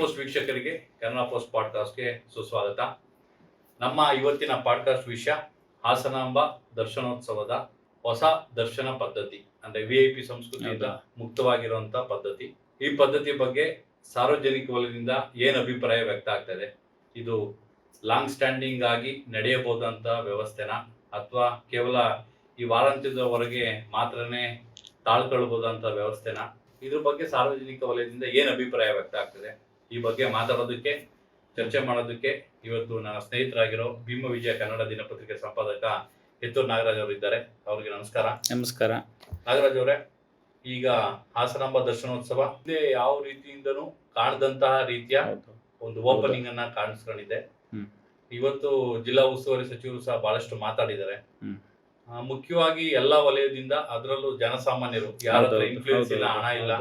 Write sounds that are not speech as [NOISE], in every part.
Post ವೀಕ್ಷಕರಿಗೆ Kannada post ಪಾಡ್ಕಾಸ್ಟ್ಗೆ ಸುಸ್ವಾಗತ. ನಮ್ಮ ಇವತ್ತಿನ ಪಾಡ್ಕಾಸ್ಟ್ ವಿಷಯ ಹಾಸನಾಂಬ ದರ್ಶನೋತ್ಸವದ ಹೊಸ ದರ್ಶನ ಪದ್ಧತಿ ಅಂದ್ರೆ ವಿ ಐ ಪಿ ಸಂಸ್ಕೃತಿಯಿಂದ ಮುಕ್ತವಾಗಿರುವಂತಹ ಪದ್ಧತಿ. ಈ ಪದ್ಧತಿ ಬಗ್ಗೆ ಸಾರ್ವಜನಿಕ ವಲಯದಿಂದ ಏನ್ ಅಭಿಪ್ರಾಯ ವ್ಯಕ್ತ ಆಗ್ತದೆ ಇದು? ಲಾಂಗ್ ಸ್ಟ್ಯಾಂಡಿಂಗ್ ಆಗಿ ನಡೆಯಬಹುದಂತ ವ್ಯವಸ್ಥೆನ? ಅಥವಾ ಕೇವಲ ಈ ವಾರಾಂತ್ಯದವರೆಗೆ ಮಾತ್ರನೇ ತಾಳ್ಕೊಳ್ಬಹುದಂತ ವ್ಯವಸ್ಥೆನ? ಇದ್ರ ಬಗ್ಗೆ ಸಾರ್ವಜನಿಕ ವಲಯದಿಂದ ಏನ್ ಅಭಿಪ್ರಾಯ ವ್ಯಕ್ತ ಆಗ್ತದೆ? ಈ ಬಗ್ಗೆ ಮಾತಾಡೋದಕ್ಕೆ ಚರ್ಚೆ ಮಾಡೋದಕ್ಕೆ ಇವತ್ತು ನನ್ನ ಸ್ನೇಹಿತರಾಗಿರೋ ಭೀಮ ವಿಜಯ ಕನ್ನಡ ದಿನಪತ್ರಿಕೆ ಸಂಪಾದಕ ಹೆತ್ತೂರು ನಾಗರಾಜ್ ಅವರು ಇದ್ದಾರೆ. ಅವ್ರಿಗೆ ನಮಸ್ಕಾರ. ನಮಸ್ಕಾರ. ನಾಗರಾಜ್ ಅವರೇ ಈಗ ಹಾಸನಾಂಬ ದರ್ಶನೋತ್ಸವ ಹಿಂದೆ ಯಾವ ರೀತಿಯಿಂದನೂ ಕಾಣದಂತಹ ರೀತಿಯ ಒಂದು ಓಪನಿಂಗ್ ಅನ್ನ ಕಾಣಿಸ್ಕೊಂಡಿದೆ. ಇವತ್ತು ಜಿಲ್ಲಾ ಉಸ್ತುವಾರಿ ಸಚಿವರು ಸಹ ಬಹಳಷ್ಟು ಮಾತಾಡಿದ್ದಾರೆ. ಮುಖ್ಯವಾಗಿ ಎಲ್ಲಾ ವಲಯದಿಂದ ಅದರಲ್ಲೂ ಜನಸಾಮಾನ್ಯರು ಯಾರ ಇನ್ಫ್ಲೂಯನ್ಸ್ ಇಲ್ಲ ಹಣ ಇಲ್ಲ.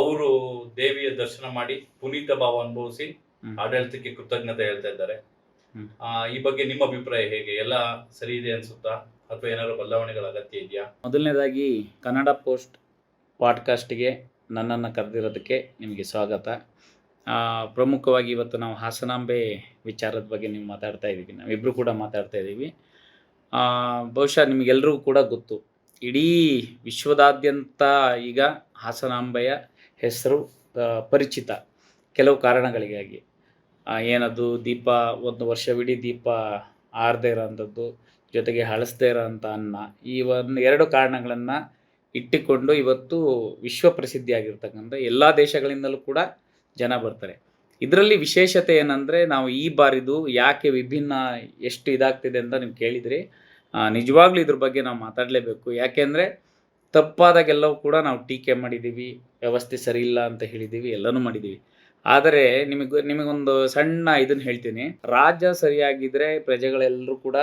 ಅವರು ದೇವಿಯ ದರ್ಶನ ಮಾಡಿ ಪುನೀತ ಭಾವ ಅನುಭವಿಸಿ ಆಡಳಿತಕ್ಕೆ ಕೃತಜ್ಞತೆ ಹೇಳ್ತಾ ಇದ್ದಾರೆ. ಈ ಬಗ್ಗೆ ನಿಮ್ಮ ಅಭಿಪ್ರಾಯ ಹೇಗೆ? ಎಲ್ಲ ಸರಿ ಇದೆ ಅನ್ಸುತ್ತಾ? ಅಥವಾ ಏನಾದ್ರು ಬದಲಾವಣೆಗಳ ಅಗತ್ಯ ಇದೆಯಾ? ಮೊದಲನೇದಾಗಿ ಕನ್ನಡ ಪೋಸ್ಟ್ ಪಾಡ್ಕಾಸ್ಟ್ಗೆ ನನ್ನನ್ನು ಕರೆದಿರೋದಕ್ಕೆ ನಿಮಗೆ ಸ್ವಾಗತ. ಪ್ರಮುಖವಾಗಿ ಇವತ್ತು ನಾವು ಹಾಸನಾಂಬೆ ವಿಚಾರದ ಬಗ್ಗೆ ನೀವು ಮಾತಾಡ್ತಾ ಇದ್ದೀವಿ. ನಾವಿಬ್ಬರು ಕೂಡ ಮಾತಾಡ್ತಾ ಇದ್ದೀವಿ. ಬಹುಶಃ ನಿಮಗೆಲ್ಲರಿಗೂ ಕೂಡ ಗೊತ್ತು. ಇಡೀ ವಿಶ್ವದಾದ್ಯಂತ ಈಗ ಹಾಸನಾಂಬೆಯ ಹೆಸರು ಪರಿಚಿತ ಕೆಲವು ಕಾರಣಗಳಿಗಾಗಿ. ಏನದು, ದೀಪ, ಒಂದು ವರ್ಷವಿಡೀ ದೀಪ ಆರದೇ ಇರೋಂಥದ್ದು, ಜೊತೆಗೆ ಹಳಸದೇ ಇರೋಂಥ ಅನ್ನ, ಈ ಒಂದು ಎರಡು ಕಾರಣಗಳನ್ನು ಇಟ್ಟುಕೊಂಡು ಇವತ್ತು ವಿಶ್ವ ಪ್ರಸಿದ್ಧಿಯಾಗಿರ್ತಕ್ಕಂಥ ಎಲ್ಲ ದೇಶಗಳಿಂದಲೂ ಕೂಡ ಜನ ಬರ್ತಾರೆ. ಇದರಲ್ಲಿ ವಿಶೇಷತೆ ಏನಂದರೆ, ನಾವು ಈ ಬಾರಿದು ಯಾಕೆ ವಿಭಿನ್ನ ಎಷ್ಟು ಇದಾಗ್ತಿದೆ ಅಂತ ನೀವು ಕೇಳಿದ್ರಿ ನಿಜವಾಗ್ಲೂ ಇದ್ರ ಬಗ್ಗೆ ನಾವು ಮಾತಾಡಲೇಬೇಕು. ಯಾಕೆಂದರೆ ತಪ್ಪಾದಾಗೆಲ್ಲವೂ ಕೂಡ ನಾವು ಟೀಕೆ ಮಾಡಿದ್ದೀವಿ, ವ್ಯವಸ್ಥೆ ಸರಿ ಇಲ್ಲ ಅಂತ ಹೇಳಿದ್ದೀವಿ, ಎಲ್ಲನೂ ಮಾಡಿದ್ದೀವಿ. ಆದರೆ ನಿಮಗೆ, ನಿಮಗೊಂದು ಸಣ್ಣ ಇದನ್ನು ಹೇಳ್ತೀನಿ. ರಾಜ್ಯ ಸರಿಯಾಗಿದ್ದರೆ ಪ್ರಜೆಗಳೆಲ್ಲರೂ ಕೂಡ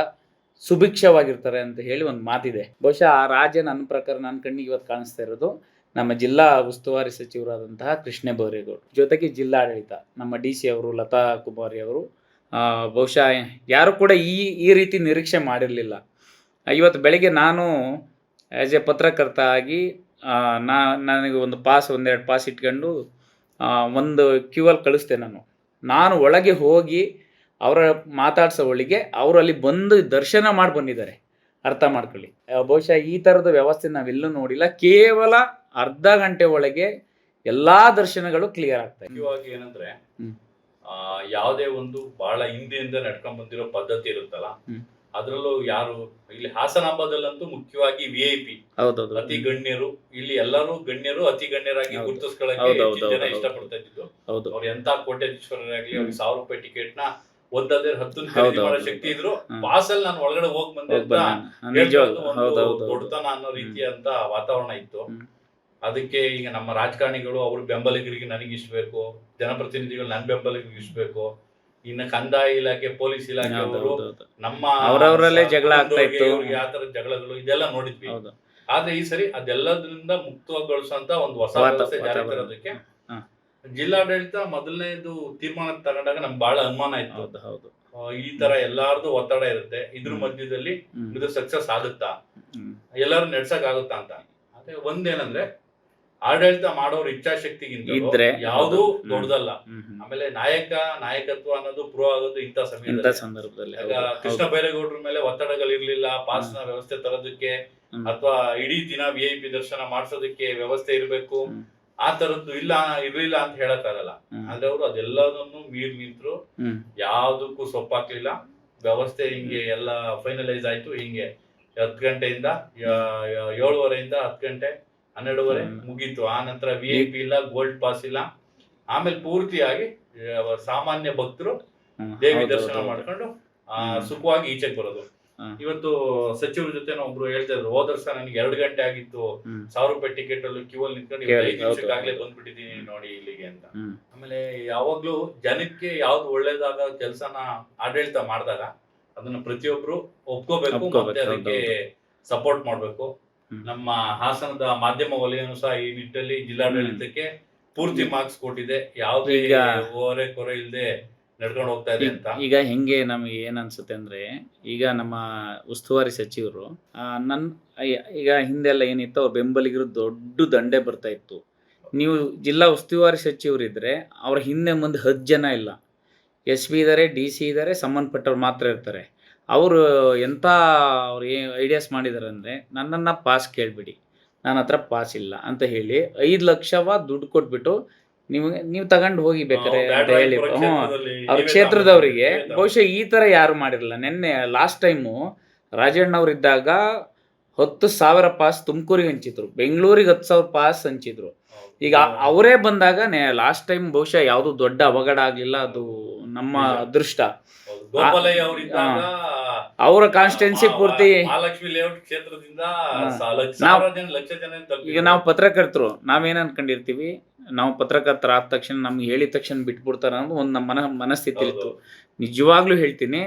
ಸುಭಿಕ್ಷವಾಗಿರ್ತಾರೆ ಅಂತ ಹೇಳಿ ಒಂದು ಮಾತಿದೆ. ಬಹುಶಃ ಆ ರಾಜ್ಯ ನನ್ನ ಪ್ರಕಾರ ನನ್ನ ಕಣ್ಣಿಗೆ ಇವತ್ತು ಕಾಣಿಸ್ತಾ ಇರೋದು ನಮ್ಮ ಜಿಲ್ಲಾ ಉಸ್ತುವಾರಿ ಸಚಿವರಾದಂತಹ ಕೃಷ್ಣ ಬೈರೇಗೌಡರು ಜೊತೆಗೆ ಜಿಲ್ಲಾಡಳಿತ, ನಮ್ಮ ಡಿ ಸಿ ಅವರು, ಲತಾ ಕುಮಾರಿ ಅವರು ಬಹುಶಃ ಯಾರು ಕೂಡ ಈ ಈ ರೀತಿ ನಿರೀಕ್ಷೆ ಮಾಡಿರಲಿಲ್ಲ. ಇವತ್ತು ಬೆಳಿಗ್ಗೆ ನಾನು ಆ್ಯಸ್ ಎ ಪತ್ರಕರ್ತ ಆಗಿ ನಾ ನನಗೆ ಒಂದು ಪಾಸ್ ಒಂದೆರಡು ಪಾಸ್ ಇಟ್ಕೊಂಡು ಒಂದು ಕ್ಯೂ ಅಲ್ಲಿ ಕಳಿಸ್ತೆ ನಾನು. ನಾನು ಒಳಗೆ ಹೋಗಿ ಅವರ ಮಾತಾಡ್ಸೋ ಒಳಗೆ ಅವರು ಅಲ್ಲಿ ಬಂದು ದರ್ಶನ ಮಾಡಿ ಬಂದಿದ್ದಾರೆ. ಅರ್ಥ ಮಾಡ್ಕೊಳ್ಳಿ. ಬಹುಶಃ ಈ ಥರದ ವ್ಯವಸ್ಥೆ ನಾವೆಲ್ಲೂ ನೋಡಿಲ್ಲ. ಕೇವಲ ಅರ್ಧ ಗಂಟೆ ಒಳಗೆ ಎಲ್ಲಾ ದರ್ಶನಗಳು ಕ್ಲಿಯರ್ ಆಗ್ತವೆ ಇವಾಗ ಏನಂದ್ರೆ ಯಾವುದೇ ಒಂದು ಬಹಳ ಹಿಂದೆಯಿಂದ ನಡ್ಕೊಂಡ್ ಬಂದಿರೋ ಪದ್ಧತಿ ಇರುತ್ತಲ್ಲ. ಅದ್ರಲ್ಲೂ ಯಾರು ಇಲ್ಲಿ ಹಾಸನಾಂಬದಲ್ಲಂತೂ ಮುಖ್ಯವಾಗಿ ವಿ ಐ ಪಿ ಅತಿ ಗಣ್ಯರು ಇಲ್ಲಿ ಎಲ್ಲರೂ ಗಣ್ಯರು ಅತಿ ಗಣ್ಯರಾಗಿ ಗುರುತಿಸ್ಕೊಳ್ಳೋಕೆ ಗುರುತಿಸ್ಕೊಳ್ಳಕ್ಕೆ ಜನ. ಇಷ್ಟಪಡ್ತಾ ಇದ್ದಿದ್ದು. ಅವ್ರು ಎಂತ ಕೋಟ್ಯಾಧೀಶ್ವರರಾಗ್ಲಿ ಅವ್ರಿಗೆ. ಸಾವಿರ ರೂಪಾಯಿ ಟಿಕೆಟ್ನ ಒಂದದೇ ಹತ್ತು ಮಾಡೋ ಶಕ್ತಿ ಇದ್ರು ಪಾಸಲ್ಲಿ ನಾನು ಒಳಗಡೆ ಹೋಗ್ ಬಂದೆ ಅಂತ ದೊಡ್ಡತನ ಅನ್ನೋ ರೀತಿಯಂತ ವಾತಾವರಣ ಇತ್ತು. ಅದಕ್ಕೆ ಈಗ ನಮ್ಮ ರಾಜಕಾರಣಿಗಳು ಅವ್ರ ಬೆಂಬಲಿಗರಿಗೆ ನನಗೆ ಇಷ್ಟ ಬೇಕು ಜನಪ್ರತಿನಿಧಿಗಳು ನನ್ನ ಬೆಂಬಲಿಗರಿಗೆ ಇಷ್ಟ ಬೇಕು. ಇನ್ನು ಕಂದಾಯ ಇಲಾಖೆ ಪೊಲೀಸ್ ಇಲಾಖೆ ಅವರು ನಮ್ಮ ಅವರವರಲ್ಲೇ ಜಗಳ ಆಗ್ತಾ ಇತ್ತು. ಇವ್ರಿಗೆ ಜಗಳಗಳು ಇದೆಲ್ಲ ನೋಡಿದ್ವಿ. ಆದ್ರೆ ಈ ಸರಿ ಅದೆಲ್ಲದ್ರಿಂದ ಮುಕ್ತಗೊಳಿಸುವಂತ ಒಂದು ಹೊಸ ವ್ಯವಸ್ಥೆ ಜಾರಿ ತರೋದಕ್ಕೆ ಜಿಲ್ಲಾಡಳಿತ ಮೊದಲನೇದು ತೀರ್ಮಾನ ತಗೊಂಡಾಗ ನಮ್ಗೆ ಬಹಳ ಅನುಮಾನ ಇತ್ತು. ಹೌದು ಈ ತರ ಎಲ್ಲಾರ್ದು ಒತ್ತಡ ಇರುತ್ತೆ. ಇದ್ರ ಮಧ್ಯದಲ್ಲಿ ಇದು ಸಕ್ಸಸ್ ಆಗುತ್ತಾ? ಎಲ್ಲಾರು ನಡ್ಸಕ್ ಆಗುತ್ತಾ ಅಂತ. ಅದೇ ಒಂದೇನಂದ್ರೆ ಆಡಳಿತ ಮಾಡೋರ್ ಇಚ್ಛಾಶಕ್ತಿಗಿಂತ ಇದ್ರೆ ಯಾವುದು ದೊಡ್ಡದಲ್ಲ. ಆಮೇಲೆ ನಾಯಕ ನಾಯಕತ್ವ ಅನ್ನೋದು ಪ್ರೂವ್ ಆಗೋದು ಇಂತ ಸಂದರ್ಭದಲ್ಲಿ ಕೃಷ್ಣ. ಬೈರೇಗೌಡರ ಮೇಲೆ ಒತ್ತಡಗಳಿರ್ಲಿಲ್ಲ ಪಾಸ್ನ ವ್ಯವಸ್ಥೆ ತರೋದಕ್ಕೆ. ಅಥವಾ ಇಡೀ ದಿನ ವಿ ಐ ಪಿ ದರ್ಶನ ಮಾಡಿಸೋದಕ್ಕೆ ವ್ಯವಸ್ಥೆ ಇರಬೇಕು. ಆ ತರದ್ದು ಇಲ್ಲ ಇರ್ಲಿಲ್ಲ ಅಂತ ಹೇಳಕ್ ಆಗಲ್ಲ. ಆದ್ರೆ ಅವರು ಅದೆಲ್ಲದನ್ನು ಮೀರ್ ನಿಂತರು. ಯಾವ್ದಕ್ಕೂ ಸೊಪ್ಪಾಗ್ಲಿಲ್ಲ ವ್ಯವಸ್ಥೆ ಹಿಂಗೆ ಎಲ್ಲ ಫೈನಲೈಸ್ ಆಯ್ತು. ಹಿಂಗೆ ಹತ್ತು ಗಂಟೆಯಿಂದ ಏಳುವರೆಯಿಂದ ಹತ್ತು ಗಂಟೆ ಹನ್ನೆರಡುವರೆ. ಮುಗೀತು. ಆ ನಂತರ ವಿ ಐ ಪಿ ಇಲ್ಲ ಗೋಲ್ಡ್ ಪಾಸ್ ಇಲ್ಲ. ಆಮೇಲೆ ಪೂರ್ತಿಯಾಗಿ ಸಾಮಾನ್ಯ ಭಕ್ತರು ದೇವಿ ದರ್ಶನ ಮಾಡ್ಕೊಂಡು ಆ, ಸುಖವಾಗಿ ಈಚೆಗೆ ಬರೋದು. ಇವತ್ತು ಸಚಿವರ ಜೊತೆ ಒಬ್ರು ಹೇಳ್ತಾ ಇದ್ರು ಹೋದ ವರ್ಷ ನನಗೆ ಎರಡು ಗಂಟೆ ಆಗಿತ್ತು. ಸಾವಿರ ರೂಪಾಯಿ ಟಿಕೆಟ್ ಅಲ್ಲಿ ಕ್ಯೂ ಅಲ್ಲಿ ನಿಂತ್ಕೊಂಡು ಐದು ನಿಮಿಷಕ್ಕಾಗ್ಲೇ. ಬಂದ್ಬಿಟ್ಟಿದೀನಿ ನೋಡಿ ಇಲ್ಲಿಗೆ ಅಂತ. ಆಮೇಲೆ ಯಾವಾಗ್ಲೂ ಜನಕ್ಕೆ ಯಾವ್ದು ಒಳ್ಳೇದಾದ ಕೆಲಸನ ಆಡಳಿತ ಮಾಡಿದಾಗ ಅದನ್ನ ಪ್ರತಿಯೊಬ್ರು ಒಪ್ಕೋಬೇಕು ಮತ್ತೆ ಅದಕ್ಕೆ ಸಪೋರ್ಟ್ ಮಾಡ್ಬೇಕು. ನಮ್ಮ ಹಾಸನದ ಮಾಧ್ಯಮ ವಲಯನು ಸಹ ಈ ನಿಟ್ಟಲ್ಲಿ ಜಿಲ್ಲಾಡಳಿತಕ್ಕೆ ಪೂರ್ತಿ ಮಾರ್ಕ್ಸ್ ಕೊಟ್ಟಿದೆ. ಯಾವುದೇ ಈಗ- ಓರೆ ಕೊರೆ ಇಲ್ಲದೆ ನಡ್ಕೊಂಡು ಹೋಗ್ತಾ ಇದೆ ಅಂತ. ಈಗ- ಈಗ ಹೆಂಗೆ ನಮಗೆ ಏನ್ ಅನ್ಸುತ್ತೆ ಅಂದ್ರೆ ಈಗ ನಮ್ಮ ಉಸ್ತುವಾರಿ ಸಚಿವರು ನನ್ ಈಗ ಹಿಂದೆಲ್ಲ ಏನಿತ್ತು ಅವ್ರ ಬೆಂಬಲಿಗರು ದೊಡ್ಡ ದಂಡೆ ಬರ್ತಾ ಇತ್ತು. ನೀವು ಜಿಲ್ಲಾ ಉಸ್ತುವಾರಿ ಸಚಿವರಿದ್ರೆ ಅವ್ರ ಹಿಂದೆ ಮುಂದೆ ಹತ್ತು ಜನ ಇಲ್ಲ. ಎಸ್ ಪಿ ಇದ್ದಾರೆ ಡಿ ಸಿ ಇದ್ದಾರೆ ಸಂಬಂಧಪಟ್ಟವ್ರು ಮಾತ್ರ ಇರ್ತಾರೆ. ಅವರು ಎಂಥ ಅವ್ರು ಏನು ಐಡಿಯಾಸ್ ಮಾಡಿದ್ದಾರೆ ಅಂದರೆ ನನ್ನನ್ನು ಪಾಸ್ ಕೇಳಿಬಿಡಿ ನನ್ನ ಹತ್ರ ಪಾಸ್ ಇಲ್ಲ ಅಂತ ಹೇಳಿ ಐದು ಲಕ್ಷವ ದುಡ್ಡು ಕೊಟ್ಬಿಟ್ಟು ನಿಮಗೆ ನೀವು ತಗೊಂಡು ಹೋಗಿ ಬೇಕಾರೆ ಅಂತ ಹೇಳಿ. ಹ್ಞೂ ಅವ್ರ ಕ್ಷೇತ್ರದವರಿಗೆ ಬಹುಶಃ ಈ ಥರ ಯಾರು ಮಾಡಿರಲ್ಲ. ನಿನ್ನೆ ಲಾಸ್ಟ್ ಟೈಮು ರಾಜಣ್ಣ ಇದ್ದಾಗ ಹತ್ತು ಸಾವಿರ ಪಾಸ್ ತುಮಕೂರಿಗೆ ಹಂಚಿದ್ರು ಬೆಂಗಳೂರಿಗೆ ಹತ್ತು ಸಾವಿರ ಪಾಸ್ ಹಂಚಿದ್ರು. ಈಗ ಅವರೇ ಬಂದಾಗ ಲಾಸ್ಟ್ ಟೈಮ್ ಬಹುಶಃ ಯಾವುದು ದೊಡ್ಡ ಅವಘಡ ಆಗಲಿಲ್ಲ ಅದು ನಮ್ಮ ಅದೃಷ್ಟ. ಗೋಪಾಲಯ್ಯ ಅವರಿದ್ದಾಗ ಅವರ ಕಾನ್ಸ್ಟಿಟ್ಯೂನ್ಸಿ ಪೂರ್ತಿ ಮಹಾಲಕ್ಷ್ಮಿ ಲೇಔಟ್ ಕ್ಷೇತ್ರದಿಂದ ಹಾ. ಸಾ- ಲಕ್ಷ- ನಾವು- ಸಾವಿರ ಜನ ಲಕ್ಷ ಜನ ತಲುಪಿದ್ರು. ಈಗ ನಾವು ಪತ್ರಕರ್ತರು ನಾವೇನು ಅನ್ಕೊಂಡಿರ್ತೀವಿ? ನಾವು ಪತ್ರಕರ್ತರ ಆದ ತಕ್ಷಣ ನಮ್ಗೆ ಹೇಳಿದ ತಕ್ಷಣ ಬಿಟ್ಬಿಡ್ತಾರ ಅನ್ನೋದು ಒಂದು ನಮ್ಮ ಮನ ಮನಸ್ಥಿತಿ ಇತ್ತು ಹೌದು, ನಿಜವಾಗ್ಲೂ ಹೇಳ್ತೀನಿ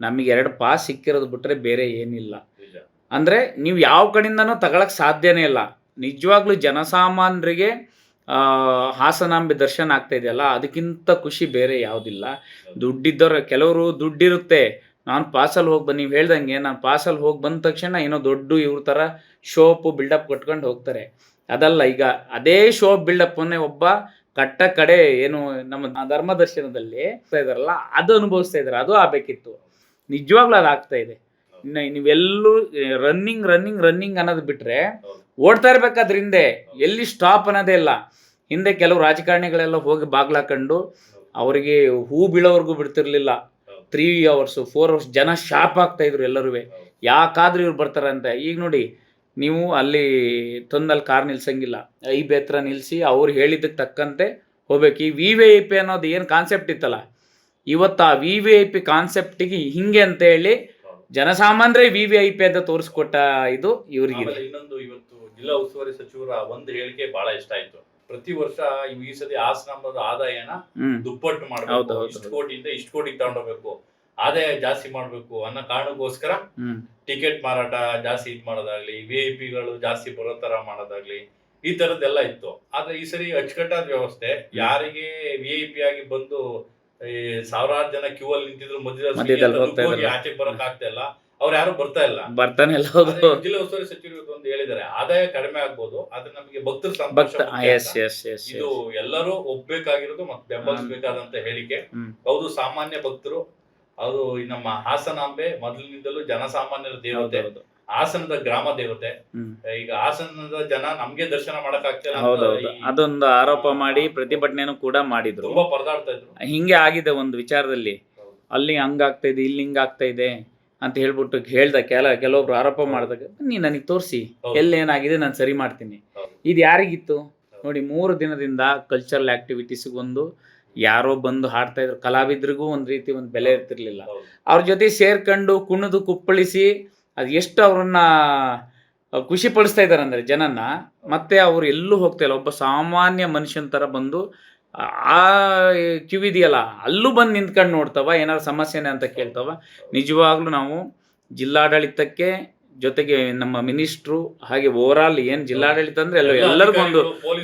ನಮಗೆ ಎರಡು ಪಾಸ್ ಸಿಕ್ಕಿರೋದು ಬಿಟ್ರೆ ಬೇರೆ ಏನಿಲ್ಲ. ಅಂದ್ರೆ ಅಂದರೆ ನೀವು ಯಾವ ಕಡೆಯಿಂದನೂ ತಗೊಳಕ್ ಸಾಧ್ಯನೇ ಇಲ್ಲ. ನಿಜವಾಗ್ಲೂ ಜನಸಾಮಾನ್ಯರಿಗೆ ಹಾಸನಾಂಬೆ ದರ್ಶನ ಆಗ್ತಾ ಇದೆಯಲ್ಲ, ಅದಕ್ಕಿಂತ ಖುಷಿ ಬೇರೆ ಯಾವುದಿಲ್ಲ. ದುಡ್ಡಿದ್ದವ್ರ, ಕೆಲವರು ದುಡ್ಡಿರುತ್ತೆ. ನಾನು ಪಾಸಲ್ಲಿ ಹೋಗಿ ಬಂದು ನೀವು ಹೇಳ್ದಂಗೆ ನಾನು ಪಾಸಲ್ಲಿ ಹೋಗಿ ಬಂದ ತಕ್ಷಣ ಏನೋ ದೊಡ್ಡ ಇವ್ರ ಥರ ಶೋಪು, ಬಿಲ್ಡಪ್ ಕಟ್ಕೊಂಡು ಹೋಗ್ತಾರೆ. ಅದಲ್ಲ ಈಗ, ಅದೇ ಶೋಪ್ ಬಿಲ್ಡಪ್ಪನ್ನೇ ಒಬ್ಬ ಕಟ್ಟ ಕಡೆ ಏನು ನಮ್ಮ ಧರ್ಮ ದರ್ಶನದಲ್ಲಿ ಆಗ್ತಾ ಇದಾರಲ್ಲ ಅದು ಅನುಭವಿಸ್ತಾ ಇದ್ದಾರೆ, ಅದು ಆಗಬೇಕಿತ್ತು. ನಿಜವಾಗ್ಲೂ ಅದು ಆಗ್ತಾ ಇದೆ. ನೀವೆಲ್ಲೂ ರನ್ನಿಂಗ್ ರನ್ನಿಂಗ್ ರನ್ನಿಂಗ್ ಅನ್ನೋದು ಬಿಟ್ರೆ. ಓಡ್ತಾ ಇರ್ಬೇಕಾದ್ರೆ ಎಲ್ಲಿ ಸ್ಟಾಪ್ ಅನ್ನೋದೇ ಇಲ್ಲ. ಹಿಂದೆ ಕೆಲವು ರಾಜಕಾರಣಿಗಳೆಲ್ಲ ಹೋಗಿ ಬಾಗ್ಲಾಕೊಂಡು ಅವರಿಗೆ ಹೂ ಬೀಳೋವರೆಗೂ ಬಿಡ್ತಿರ್ಲಿಲ್ಲ. ತ್ರೀ ಅವರ್ಸ್ ಫೋರ್ ಅವರ್ಸ್ ಜನ ಶಾಪ್ ಆಗ್ತಾ ಇದ್ರು ಎಲ್ಲರೂ ಯಾಕಾದ್ರೂ ಇವ್ರು ಬರ್ತಾರಂತ. ಈಗ ನೋಡಿ, ನೀವು ಅಲ್ಲಿ ತಂದಲ್ಲಿ ಕಾರ್ ನಿಲ್ಸಂಗಿಲ್ಲ. ಐ ಹತ್ರ ನಿಲ್ಲಿಸಿ ಅವ್ರು ಹೇಳಿದ್ದಕ್ಕೆ ತಕ್ಕಂತೆ ಹೋಗ್ಬೇಕು. ಈ ವಿ ವಿ ಐ ಪಿ ಅನ್ನೋದು ಏನು ಕಾನ್ಸೆಪ್ಟ್ ಇತ್ತಲ್ಲ? ಇವತ್ತು ಆ ವಿ ವಿ ಐ ಪಿ ಕಾನ್ಸೆಪ್ಟಿಗೆ ಹಿಂಗೆ ಅಂತ ಹೇಳಿ. ಜನಸಾಮಾನ್ಯರೇ ವಿ ವಿ ಐ ಪಿ ಅಂತ ತೋರಿಸ್ಕೊಟ್ಟ ಇದು ಇವ್ರಿಗೆ ಜಿಲ್ಲಾ ಉಸ್ತುವಾರಿ ಸಚಿವರ ಒಂದು ಹೇಳಿಕೆ ಬಹಳ ಇಷ್ಟ ಆಯ್ತು. ಪ್ರತಿ ವರ್ಷ ಈ ಸತಿ ಆಶ್ರಮದ ಆದಾಯನ ದುಪ್ಪಟ್ಟು ಮಾಡಬೇಕು. ಇಷ್ಟು. ಕೋಟಿಯಿಂದ ಇಷ್ಟು ಕೋಟಿಗೆ ತಗೊಂಡೋಗ್ಬೇಕು. ಆದಾಯ ಜಾಸ್ತಿ ಮಾಡಬೇಕು ಅನ್ನೋ ಕಾರಣಕ್ಕೋಸ್ಕರ ಟಿಕೆಟ್ ಮಾರಾಟ ಜಾಸ್ತಿ ಇದ್ ಮಾಡೋದಾಗ್ಲಿ ವಿ ಐ ಪಿಗಳು ಜಾಸ್ತಿ ಬರೋ ತರ ಮಾಡೋದಾಗ್ಲಿ ಈ ತರದ್ದೆಲ್ಲ ಇತ್ತು. ಆದ್ರೆ ಈ ಸರಿ ಅಚ್ಚುಕಟ್ಟಾದ ವ್ಯವಸ್ಥೆ ಯಾರಿಗೆ ವಿ ಐ ಪಿ ಆಗಿ ಬಂದು ಸಾವಿರಾರು ಜನ ಕ್ಯೂ ಅಲ್ಲಿ ನಿಂತಿದ್ರು ಮಧ್ಯದಲ್ಲಿ. ಆಚೆಗೆ ಬರಕ್ ಆಗ್ತಾ ಇಲ್ಲ. ಅವ್ರು ಯಾರು ಬರ್ತಾ ಇಲ್ಲ. ಬರ್ತಾನೆ ಇಲ್ಲ ಹೌದು ಜಿಲ್ಲಾ ಉಸ್ತುವಾರಿ ಸಚಿವರು ಒಂದು ಹೇಳಿದ್ದಾರೆ. ಆದಾಯ ಕಡಿಮೆ ಆಗ್ಬೋದು ಆದ್ರೆ ನಮಗೆ ಭಕ್ತರ ಸಂಪರ್ಕ ಭಕ್ತ ಎಸ್ ಎಸ್ ಎಸ್ ಇದು ಎಲ್ಲರೂ ಒಪ್ಬೇಕಾಗಿರೋದು ಮತ್ತೆ ಬೆಂಬಲಿಸಬೇಕಾದಂತ ಹೇಳಿಕೆ. ಹೌದು ಸಾಮಾನ್ಯ ಭಕ್ತರು ಅದು ನಮ್ಮ ಹಾಸನಾಂಬೆ ಮೊದಲಿನಿಂದಲೂ ಜನಸಾಮಾನ್ಯರ ದೇವತೆ. ಹಾಸನದ ಗ್ರಾಮ ದೇವತೆ. ಈಗ ಹಾಸನದ ಜನ ನಮ್ಗೆ ದರ್ಶನ ಮಾಡಕ್ ಆಗ್ತಿಲ್ಲ ಅದೊಂದು ಆರೋಪ ಮಾಡಿ ಪ್ರತಿಭಟನೆನೂ ಕೂಡ ಮಾಡಿದ್ರು. ತುಂಬಾ ಪರದಾಡ್ತಾ ಇದ್ರು. ಹಿಂಗೆ ಆಗಿದೆ ಒಂದು ವಿಚಾರದಲ್ಲಿ. ಅಲ್ಲಿ ಹಂಗಾಗ್ತಾ ಇದೆ ಇಲ್ಲಿ ಹಿಂಗಾಗ್ತಾ ಇದೆ. ಅಂತ ಹೇಳ್ಬಿಟ್ಟು ಹೇಳ್ದ ಕೆಲ ಕೆಲವೊಬ್ರು ಆರೋಪ ಮಾಡಿದಾಗ ನೀ ನನಗೆ ತೋರಿಸಿ ಎಲ್ಲೇನಾಗಿದೆ ಎಲ್ಲಿ ಏನಾಗಿದೆ ನಾನು ಸರಿ ಮಾಡ್ತೀನಿ. ಇದು ಯಾರಿಗಿತ್ತು? ನೋಡಿ ಮೂರು ದಿನದಿಂದ ಕಲ್ಚರಲ್ ಆಕ್ಟಿವಿಟೀಸ್ಗೊಂದು ಯಾರೋ ಬಂದು ಹಾಡ್ತಾ ಇದ್ರು. ಕಲಾವಿದ್ರಿಗೂ ಒಂದು ರೀತಿ ಒಂದು ಬೆಲೆ ಇರ್ತಿರ್ಲಿಲ್ಲ. ಅವ್ರ ಜೊತೆ ಸೇರ್ಕೊಂಡು ಕುಣಿದು ಕುಪ್ಪಳಿಸಿ ಅದು ಎಷ್ಟು ಅವ್ರನ್ನ ಖುಷಿ ಪಡಿಸ್ತಾ ಇದ್ದಾರೆ ಅಂದರೆ ಜನನ ಮತ್ತೆ ಅವ್ರು ಎಲ್ಲೂ ಹೋಗ್ತಾ ಇಲ್ಲ. ಒಬ್ಬ ಸಾಮಾನ್ಯ ಮನುಷ್ಯನ ಥರ ಬಂದು ಆ ಕ್ಯೂ ಇದೆಯಲ್ಲ ಅಲ್ಲೂ ಬಂದು ನಿಂತ್ಕೊಂಡು ನೋಡ್ತಾವ ಏನಾದ್ರು ಸಮಸ್ಯೆನೇ ಅಂತ ಕೇಳ್ತಾವ ನಿಜವಾಗ್ಲೂ ನಾವು ಜಿಲ್ಲಾಡಳಿತಕ್ಕೆ ಜೊತೆಗೆ ನಮ್ಮ ಮಿನಿಸ್ಟ್ರು ಹಾಗೆ ಓವರ್ ಆಲ್ ಏನು ಜಿಲ್ಲಾಡಳಿತ ಅಂದ್ರೆ ಎಲ್ಲ ಎಲ್ಲ ಎಲ್ಲರಿಗೂ ಒಂದು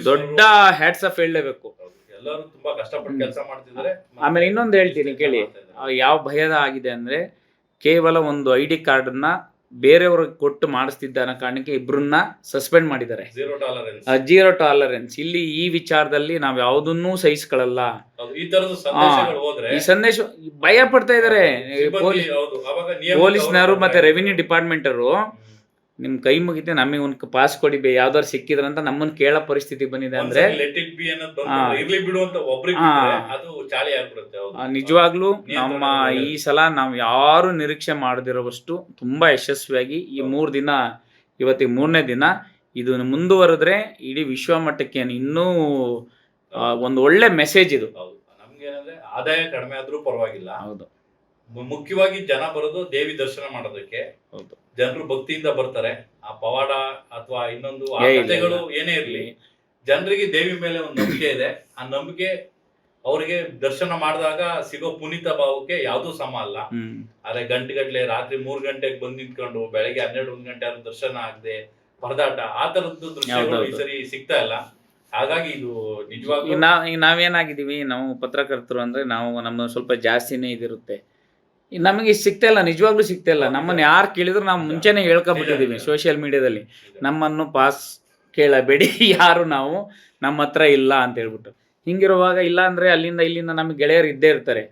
ದೊಡ್ಡ ಹ್ಯಾಟ್ಸ್ ಆಫ್ ಹೇಳಲೇಬೇಕು ಹೌದು. ಎಲ್ಲರೂ ತುಂಬಾ ಕಷ್ಟಪಟ್ಟು ಕೆಲಸ ಮಾಡ್ತಿದ್ದಾರೆ ಆಮೇಲೆ ಇನ್ನೊಂದು ಹೇಳ್ತೀನಿ ಕೇಳಿ. ಯಾವ ಭಯದ ಆಗಿದೆ ಅಂದ್ರೆ ಕೇವಲ ಒಂದು ಐ ಡಿ ಕಾರ್ಡನ್ನ ಬೇರೆಯವ್ರಿಗೆ ಕೊಟ್ಟು ಮಾಡಿಸ್ತಿದ್ದ ಅನ್ನೋ ಕಾರಣಕ್ಕೆ ಇಬ್ಬರನ್ನ ಸಸ್ಪೆಂಡ್ ಮಾಡಿದ್ದಾರೆ. ಜೀರೋ ಟಾಲರೆನ್ಸ್ ಇಲ್ಲಿ ಈ ವಿಚಾರದಲ್ಲಿ ನಾವು ಯಾವುದನ್ನೂ ಸಹಿಸ್ಕೊಳ್ಳಲ್ಲ. ಈ ಸಂದೇಶ ಭಯ ಪಡ್ತಾ ಇದಾರೆ ಪೊಲೀಸ್ನವರು ಮತ್ತೆ ರೆವಿನ್ಯೂ ಡಿಪಾರ್ಟ್ಮೆಂಟ್ ಅವರು ಹ್ಮ್. ನಿಮ್ ಕೈ ಮುಗಿತೆ ನಮಗೆ ಒಂದು ಪಾಸ್ ಕೊಡಿ ಬೇ ಯಾವ್ದಾರು ಸಿಕ್ಕಿದ್ರಂತ ನಮ್ಮನ್ನ ಕೇಳೋ ಪರಿಸ್ಥಿತಿ ಬಂದಿದೆ ಅಂದ್ರೆ ಅಂತ ನಿಜವಾಗ್ಲೂ ನಮ್ಮ ಈ ಸಲ ನಾವು ಯಾರು ನಿರೀಕ್ಷೆ ಮಾಡದಿರೋವಷ್ಟು ತುಂಬಾ ಯಶಸ್ವಿಯಾಗಿ ಈ. ಮೂರು ದಿನ ಇವತ್ತಿಗೆ ಮೂರನೇ ದಿನ ಇದು ಮುಂದುವರೆದ್ರೆ ಇಡೀ ವಿಶ್ವ ಮಟ್ಟಕ್ಕೆ ಇನ್ನೂ ಒಂದು ಒಳ್ಳೆ ಮೆಸೇಜ್ ಇದು. ಹೌದು. ನಮ್ಗೇನಂದ್ರೆ ಆದಾಯ ಕಡಿಮೆ ಆದ್ರೂ ಪರವಾಗಿಲ್ಲ. ಹೌದು. ಮುಖ್ಯವಾಗಿ ಜನ ಬರೋದು ದೇವಿ ದರ್ಶನ ಮಾಡೋದಕ್ಕೆ. ಹೌದು. ಜನರು ಭಕ್ತಿಯಿಂದ ಬರ್ತಾರೆ. ಆ ಪವಾಡ ಅಥವಾ ಇನ್ನೊಂದು ಆ ಕಥೆಗಳು ಏನೇ ಇರಲಿ ಜನರಿಗೆ ದೇವಿ ಮೇಲೆ ಒಂದು ನಂಬಿಕೆ ಇದೆ. ಆ ನಂಬಿಕೆ ಅವರಿಗೆ ದರ್ಶನ ಮಾಡಿದಾಗ ಸಿಗೋ ಪುನೀತ ಭಾವಕ್ಕೆ ಯಾವ್ದೂ ಸಮ ಅಲ್ಲ. ಆದ್ರೆ ಗಂಟೆ ಗಂಟೆಗಟ್ಲೆ ರಾತ್ರಿ ಮೂರ್ ಗಂಟೆಗೆ ಬಂದ್ ನಿಂತ್ಕೊಂಡು ಬೆಳಗ್ಗೆ ಹನ್ನೆರಡು ಒಂದ್ ಗಂಟೆ ಆದ್ರೂ ದರ್ಶನ ಆಗದೆ ಪರದಾಟ ಆ ತರದ್ದು ದೃಶ್ಯಗಳು ಈ ಸರಿ ಸಿಗ್ತಾ ಇಲ್ಲ. ಹಾಗಾಗಿ ಇದು ನಿಜವಾಗ್ಲೂ ಈಗ ನಾವ್ ಈಗ ನಾವೇನಾಗಿದ್ದೀವಿ ನಾವು ಪತ್ರಕರ್ತರು ಅಂದ್ರೆ ನಾವು ನಮ್ಮ ಸ್ವಲ್ಪ ಜಾಸ್ತಿನೇ ಇದಿರುತ್ತೆ. ನಮಗೆ ಸಿಗ್ತಾ ಇಲ್ಲ ನಿಜವಾಗ್ಲೂ ಸಿಗ್ತಾ ಇಲ್ಲ. ನಮ್ಮನ್ನು ಯಾರು ಕೇಳಿದ್ರು ನಾವು ಮುಂಚೆನೆ ಹೇಳ್ಕೊಬಿಟ್ಟಿದ್ದೀವಿ. ಸೋಷಿಯಲ್ ಮೀಡಿಯಾದಲ್ಲಿ ನಮ್ಮನ್ನು ಪಾಸ್ ಕೇಳಬೇಡಿ [LAUGHS] ಯಾರು ನಾವು ನಮ್ಮ ಹತ್ರ ಇಲ್ಲ ಅಂತ ಹೇಳ್ಬಿಟ್ಟು. ಹಿಂಗಿರುವಾಗ ಇಲ್ಲ ಅಂದರೆ ಅಲ್ಲಿಂದ ಇಲ್ಲಿಂದ ನಮಗೆ ಗೆಳೆಯರು ಇದ್ದೇ ಇರ್ತಾರೆ.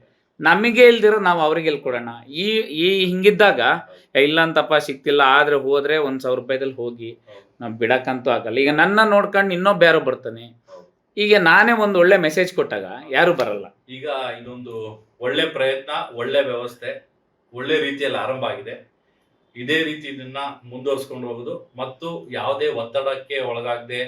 ನಮಗೆ ಇಲ್ದಿರೋ ನಾವು ಅವ್ರಿಗೆ ಕೊಡೋಣ? ಈ ಈ ಹಿಂಗಿದ್ದಾಗ "ಏ, ಇಲ್ಲ ಅಂತಪ್ಪ ಸಿಕ್ತಿಲ್ಲ ಆದ್ರೆ ಹೋದರೆ ಒಂದು ಸಾವಿರ ರೂಪಾಯಿದಲ್ಲಿ ಹೋಗಿ ನಾವು ಬಿಡಕ್ಕಂತೂ ಆಗಲ್ಲ. ಈಗ ನನ್ನ ನೋಡ್ಕೊಂಡು ಇನ್ನೊಬ್ಬ ಯಾರೋ ಬರ್ತಾನೆ. ಈಗ ನಾನೇ ಒಂದು ಒಳ್ಳೆ ಮೆಸೇಜ್ ಕೊಟ್ಟಾಗ ಯಾರು ಬರಲ್ಲ. ಈಗ ಇದೊಂದು ಒಳ್ಳೆ ಪ್ರಯತ್ನ ಒಳ್ಳೆ ವ್ಯವಸ್ಥೆ ಒಳ್ಳೆ ರೀತಿಯಲ್ಲಿ ಆರಂಭ ಆಗಿದೆ. ಇದೇ ರೀತಿ ಇದನ್ನ ಮುಂದುವರಿಸ್ಕೊಂಡು ಹೋಗೋದು. ಮತ್ತು ಯಾವುದೇ ಒತ್ತಡಕ್ಕೆ ಒಳಗಾಗದೆ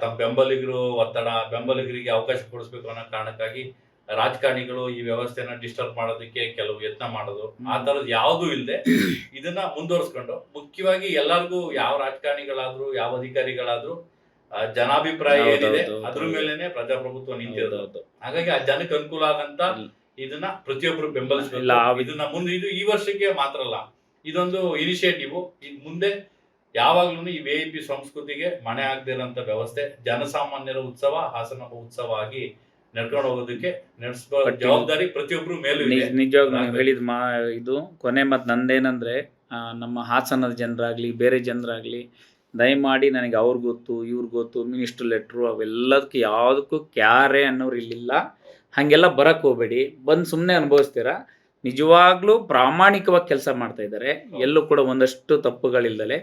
ತಮ್ಮ ಬೆಂಬಲಿಗರು ಒತ್ತಡ ಬೆಂಬಲಿಗರಿಗೆ ಅವಕಾಶ ಕೊಡಿಸ್ಬೇಕು ಅನ್ನೋ ಕಾರಣಕ್ಕಾಗಿ ರಾಜಕಾರಣಿಗಳು ಈ ವ್ಯವಸ್ಥೆನ ಡಿಸ್ಟರ್ಬ್ ಮಾಡೋದಕ್ಕೆ ಕೆಲವು ಯತ್ನ ಮಾಡೋದು. ಆ ತರದ್ ಯಾವ್ದು ಇಲ್ಲದೆ ಇದನ್ನ ಮುಂದುವರಿಸ್ಕೊಂಡು ಮುಖ್ಯವಾಗಿ ಎಲ್ಲರಿಗೂ ಯಾವ ರಾಜಕಾರಣಿಗಳಾದ್ರು ಯಾವ ಅಧಿಕಾರಿಗಳಾದ್ರೂ ಜನಾಭಿಪ್ರಾಯ ಏನಿದೆ ಅದ್ರ. ಮೇಲೆನೆ ಪ್ರಜಾಪ್ರಭುತ್ವ ನಿಂತಿರೋದು. ಹಾಗಾಗಿ ಆ ಜನಕ್ಕೆ ಅನುಕೂಲ ಆಗಂತ. ಇದನ್ನ ಪ್ರತಿಯೊಬ್ಬರು ಬೆಂಬಲಿಸಬೇಕು. ಇಲ್ಲ, ಇದನ್ನ ಮುಂದೆ ಇದು ಈ ವರ್ಷಕ್ಕೆ ಮಾತ್ರ ಅಲ್ಲ. ಇದೊಂದು ಇನಿಷಿಯೇಟಿವ್ ಇದ್ ಮುಂದೆ ಯಾವಾಗ್ಲೂ ಈ ವಿ ಐ ಪಿ ಸಂಸ್ಕೃತಿಗೆ ಮನೆ ಆಗದಿರೋಂಥ ವ್ಯವಸ್ಥೆ ಜನಸಾಮಾನ್ಯರ ಉತ್ಸವ ಹಾಸನ ಉತ್ಸವ ಆಗಿ ನಡ್ಕೊಂಡು ಹೋಗೋದಕ್ಕೆ ಜವಾಬ್ದಾರಿ ಪ್ರತಿಯೊಬ್ರು ಮೇಲೂ ಇದೆ. ನಿಜ- ನಿಜವಾಗ್ಲೂ ನೀವು ಹೇಳಿದ ಮಾ ಇದು ಕೊನೆ ಮತ್ತು ನಂದೇನಂದ್ರೆ ಆ, ನಮ್ಮ ಹಾಸನದ ಜನರಾಗ್ಲಿ ಬೇರೆ ಜನರಾಗ್ಲಿ ದಯಮಾಡಿ ನನಗೆ ಅವ್ರಿಗೆ ಗೊತ್ತು ಇವ್ರಿಗೆ ಗೊತ್ತು ಮಿನಿಸ್ಟರ್ ಲೆಟ್ರು ಅವೆಲ್ಲದಕ್ಕೆ ಯಾವುದಕ್ಕೂ ಕ್ಯಾರೆ ಅನ್ನೋರು ಇಲ್ಲಿಲ್ಲ. ಹಾಗೆಲ್ಲ ಬರಕ್ ಹೋಗ್ಬೇಡಿ. ಬಂದು ಸುಮ್ಮನೆ ಅನುಭವಿಸ್ತೀರಾ? ನಿಜವಾಗ್ಲೂ ಪ್ರಾಮಾಣಿಕವಾಗಿ ಕೆಲಸ ಮಾಡ್ತಾ ಇದ್ದಾರೆ. ಎಲ್ಲೂ ಕೂಡ ಒಂದಷ್ಟು ತಪ್ಪುಗಳಿಲ್ಲದೆ.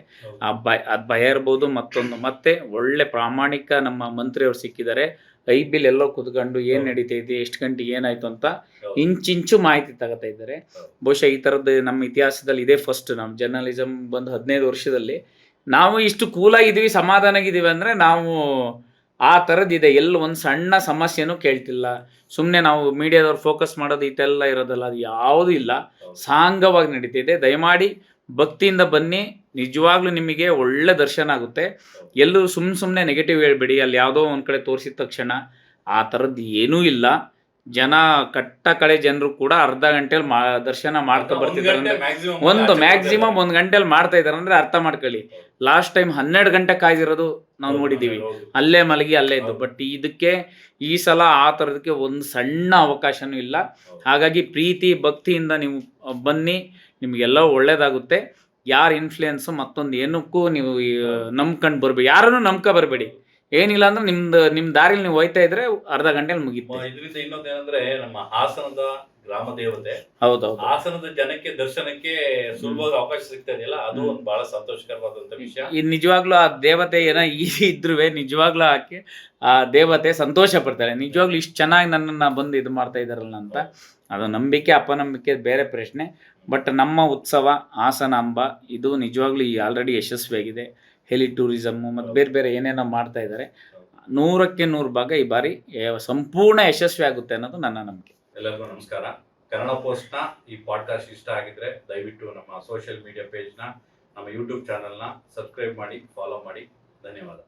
ಆ ಭಯ ಅದು ಭಯ ಇರ್ಬೋದು ಮತ್ತೊಂದು ಮತ್ತೆ ಒಳ್ಳೆ ಪ್ರಾಮಾಣಿಕ ನಮ್ಮ ಮಂತ್ರಿಯವರು ಸಿಕ್ಕಿದ್ದಾರೆ. ಐ ಬಿಲ್ ಎಲ್ಲೋ ಕುತ್ಕೊಂಡು ಏನು ನಡೀತಾ ಇದೆ ಎಷ್ಟು ಗಂಟೆಗೆ ಏನಾಯ್ತು ಅಂತ. ಇಂಚಿಂಚು ಮಾಹಿತಿ ತಗೋತಾ ಇದ್ದಾರೆ. ಬಹುಶಃ ಈ ತರದ್ದು ನಮ್ಮ ಇತಿಹಾಸದಲ್ಲಿ ಇದೇ ಫಸ್ಟ್ ನಮ್ಮ ಜರ್ನಲಿಸಮ್ ಬಂದು ಹದಿನೈದು ವರ್ಷದಲ್ಲಿ. ನಾವು ಇಷ್ಟು ಕೂಲಾಗಿದ್ದೀವಿ ಸಮಾಧಾನಾಗಿದ್ದೀವಿ ಅಂದ್ರೆ ನಾವು ಆ ಥರದ್ದಿದೆ ಎಲ್ಲಿ ಒಂದು ಸಣ್ಣ ಸಮಸ್ಯೆನೂ ಕೇಳ್ತಿಲ್ಲ. ಸುಮ್ಮನೆ ನಾವು ಮೀಡಿಯಾದವ್ರು ಫೋಕಸ್ ಮಾಡೋದು ಇದೆಲ್ಲ ಇರೋದಲ್ಲ ಅದು ಯಾವುದೂ ಇಲ್ಲ. ಸಾಂಗವಾಗಿ ನಡೀತಿದೆ. ದಯಮಾಡಿ ಭಕ್ತಿಯಿಂದ ಬನ್ನಿ. ನಿಜವಾಗ್ಲೂ ನಿಮಗೆ ಒಳ್ಳೆ ದರ್ಶನ ಆಗುತ್ತೆ. ಎಲ್ಲೂ ಸುಮ್ಮ ಸುಮ್ಮನೆ ನೆಗೆಟಿವ್ ಹೇಳ್ಬೇಡಿ. ಅಲ್ಲಿ ಯಾವುದೋ ಒಂದು ಕಡೆ ತೋರಿಸಿದ ತಕ್ಷಣ ಆ ಥರದ್ದು ಏನೂ ಇಲ್ಲ. ಜನ ಕಟ್ಟ ಕಡೆ ಜನರು ಕೂಡ ಅರ್ಧ ಗಂಟೆಲಿ ಮಾ ದರ್ಶನ ಮಾಡ್ಕೊ ಬರ್ತಿದ್ದಾರೆ ಅಂದ್ರೆ ಒಂದು ಮ್ಯಾಕ್ಸಿಮಮ್. ಒಂದು ಗಂಟೆಲಿ ಮಾಡ್ತಾ ಇದ್ದಾರೆ ಅಂದ್ರೆ ಅರ್ಥ ಮಾಡ್ಕೊಳ್ಳಿ. ಲಾಸ್ಟ್ ಟೈಮ್ ಹನ್ನೆರಡು ಗಂಟೆ ಕಾಯ್ದಿರೋದು ನಾವು ನೋಡಿದ್ದೀವಿ. ಅಲ್ಲೇ ಮಲಗಿ ಅಲ್ಲೇ ಇದ್ದು. ಬಟ್ ಇದಕ್ಕೆ ಈ ಸಲ ಆ ಥರದಕ್ಕೆ ಒಂದು ಸಣ್ಣ ಅವಕಾಶನೂ ಇಲ್ಲ. ಹಾಗಾಗಿ ಪ್ರೀತಿ ಭಕ್ತಿಯಿಂದ ನೀವು ಬನ್ನಿ. ನಿಮಗೆಲ್ಲ ಒಳ್ಳೇದಾಗುತ್ತೆ. ಯಾರ ಇನ್ಫ್ಲೂಯೆನ್ಸು ಮತ್ತೊಂದು ಏನಕ್ಕೂ ನೀವು ನಂಬ್ಕೊಂಡು ಬರಬೇಡಿ. ಯಾರನ್ನು ನಂಬ್ಕೊ ಬರಬೇಡಿ. ಏನಿಲ್ಲ ಅಂದ್ರೆ ನಿಮ್ದು ನಿಮ್ಮ ದಾರಿಲಿ ನೀವು ಹೋಯ್ತಾ ಇದ್ರೆ ಅರ್ಧ ಗಂಟೆಲಿ ಮುಗಿತು. ಇದರಿಂದ ಇನ್ನೊಂದೇನಂದ್ರೆ ನಮ್ಮ ಹಾಸನದ ಗ್ರಾಮ ದೇವತೆ. ಹೌದೌದು. ಹಾಸನದ ಜನಕ್ಕೆ ದರ್ಶನಕ್ಕೆ ಸುಲಭವಾಗಿ ಅವಕಾಶ ಸಿಗ್ತಾ ಇದೆಯಲ್ಲ ಅದು ಒಂದು ಬಹಳ ಸಂತೋಷಕರವಾದಂತ ವಿಷಯ. ಇದು ನಿಜವಾಗ್ಲೂ ಆ ದೇವತೆ ಏನೋ ಈ ಇದ್ರೂ ನಿಜವಾಗ್ಲೂ ಆಕೆ ಆ ದೇವತೆ ಸಂತೋಷ ಪಡ್ತಾರೆ ನಿಜವಾಗ್ಲೂ ಇಷ್ಟು ಚೆನ್ನಾಗಿ ನನ್ನನ್ನ ಬಂದು ಇದು ಮಾಡ್ತಾ ಇದಾರಲ್ಲ ಅಂತ ಅದು ನಂಬಿಕೆ ಅಪನಂಬಿಕೆ ಬೇರೆ ಪ್ರಶ್ನೆ. ಬಟ್ ನಮ್ಮ ಉತ್ಸವ ಹಾಸನ ಅಂಬ ಇದು ನಿಜವಾಗ್ಲೂ ಈ ಆಲ್ರೆಡಿ ಯಶಸ್ವಿಯಾಗಿದೆ. ಹೆಲಿ ಟೂರಿಸಮ್ಮು ಮತ್ತು ಬೇರೆ ಬೇರೆ ಏನೇನೋ ಮಾಡ್ತಾ ಇದ್ದಾರೆ ನೂರಕ್ಕೆ ನೂರು ಭಾಗ ಈ ಬಾರಿ ಸಂಪೂರ್ಣ ಯಶಸ್ವಿ ಆಗುತ್ತೆ ಅನ್ನೋದು ನನ್ನ ನಂಬಿಕೆ. ಎಲ್ಲರಿಗೂ ನಮಸ್ಕಾರ. ಕನ್ನಡ ಪೋಸ್ಟ್ನ ಈ ಪಾಡ್ಕಾಸ್ಟ್ ಇಷ್ಟ ಆಗಿದ್ರೆ ದಯವಿಟ್ಟು ನಮ್ಮ ಸೋಷಿಯಲ್ ಮೀಡಿಯಾ ಪೇಜ್ನ ನಮ್ಮ ಯೂಟ್ಯೂಬ್ ಚಾನಲ್ನ ಸಬ್ಸ್ಕ್ರೈಬ್ ಮಾಡಿ ಫಾಲೋ ಮಾಡಿ. ಧನ್ಯವಾದ.